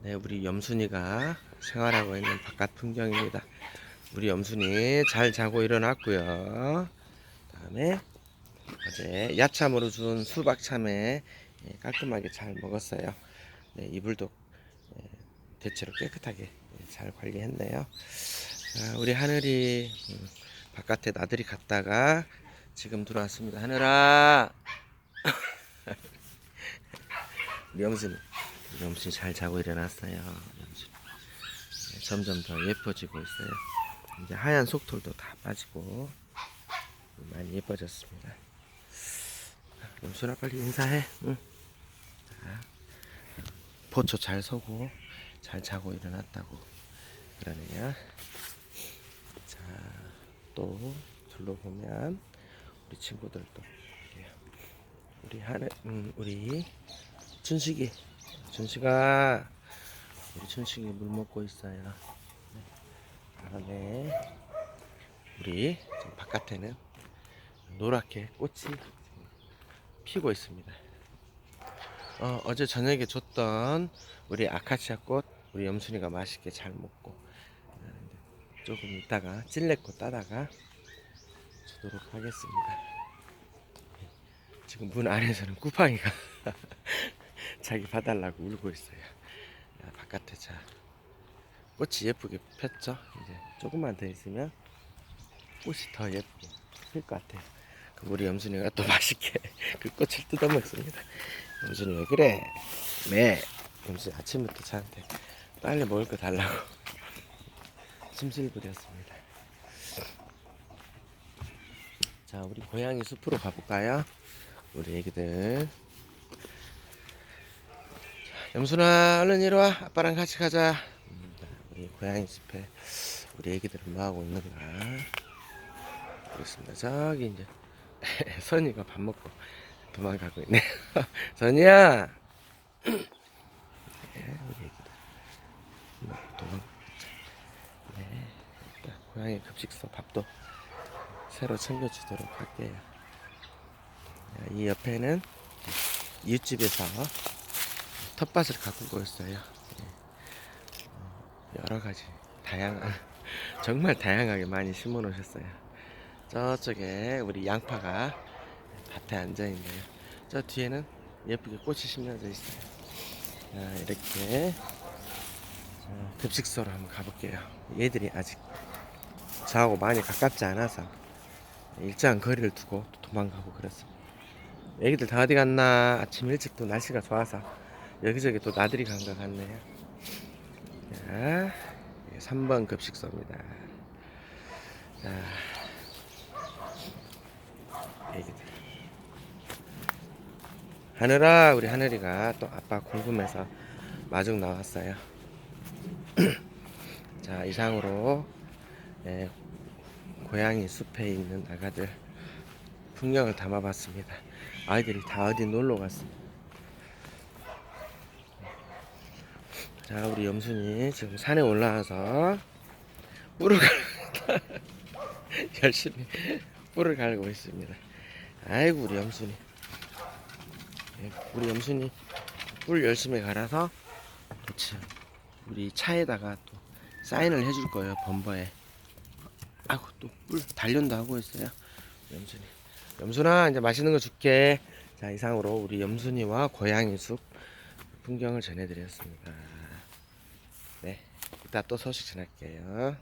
네, 우리 염순이가 생활하고 있는 바깥 풍경입니다. 우리 염순이 잘 자고 일어났고요. 다음에 어제 야참으로 준 수박 참외 예, 깔끔하게 잘 먹었어요. 네, 이불도 예, 대체로 깨끗하게 예, 잘 관리했네요. 아, 우리 하늘이 음, 바깥에 나들이 갔다가 지금 들어왔습니다. 하늘아, 우리 염순이, 염순이 잘 자고 일어났어요. 염순이. 네, 점점 더 예뻐지고 있어요. 이제 하얀 속털도 다 빠지고 많이 예뻐졌습니다. 염순아 빨리 인사해. 응. 자, 보초 잘 서고 잘 자고 일어났다고 그러네요. 자, 또 둘러보면 우리 친구들도 우리 하늘, 음, 우리 준식이, 준식아, 우리 준식이 물 먹고 있어요. 네. 바람에 우리 지금 바깥에는 노랗게 꽃이 피고 있습니다. 어, 어제 저녁에 줬던 우리 아카시아 꽃 우리 염순이가 맛있게 잘 먹고 조금 있다가 찔레꽃 따다가 주도록 하겠습니다. 지금 문 안에서는 쿠팡이가 자기 봐달라고 울고 있어요. 야, 바깥에 자 꽃이 예쁘게 폈죠. 이제 조금만 더 있으면 꽃이 더 예쁘게 필 것 같아요. 그럼 우리 염순이가 또 맛있게 그 꽃을 뜯어 먹습니다. 염순이 왜 그래? 네. 염순이 아침부터 저한테 빨리 먹을 거 달라고 심술부렸습니다. 자, 우리 고양이 숲으로 가볼까요? 우리 애기들. 자, 염순아, 얼른 이리 와. 아빠랑 같이 가자. 음, 자, 우리 고양이 숲에 우리 애기들은 뭐 하고 있는가? 보겠습니다. 저기 이제 선이가 밥 먹고 도망가고 있네. 선이야. 네, 우리 애기들 도망. 네, 일단 고양이 급식소 밥도 새로 챙겨주도록 할게요. 자, 이 옆에는 이웃집에서 텃밭을 가꾸고 있어요. 예. 어, 여러 가지 다양한 정말 다양하게 많이 심어 놓으셨어요. 저쪽에 우리 양파가 밭에 앉아 있네요. 저 뒤에는 예쁘게 꽃이 심려져 있어요. 자, 이렇게 자, 급식소로 한번 가볼게요. 얘들이 아직 저하고 많이 가깝지 않아서 일정한 거리를 두고 또 도망가고 그렇습니다. 애기들 다 어디 갔나? 아침 일찍 또 날씨가 좋아서 여기저기 또 나들이 간 것 같네요. 자, 3번 급식소입니다. 자, 애기들. 하늘아, 우리 하늘이가 또 아빠 궁금해서 마중 나왔어요. 자, 이상으로 예, 고양이 숲에 있는 아가들 풍경을 담아봤습니다. 아이들이 다 어디 놀러 갔습니다. 자, 우리 염순이 지금 산에 올라와서 뿔을 갈 열심히 뿔을 갈고 있습니다. 아이고 우리 염순이, 예, 우리 염순이 뿔 열심히 갈아서 그치 우리 차에다가 또 사인을 해줄 거예요 범버에. 아이고 또 뿔 단련도 하고 있어요. 염순이. 염순아 이제 맛있는 거 줄게. 자 이상으로 우리 염순이와 고양이 숲 풍경을 전해드렸습니다. 네, 이따 또 소식 전할게요.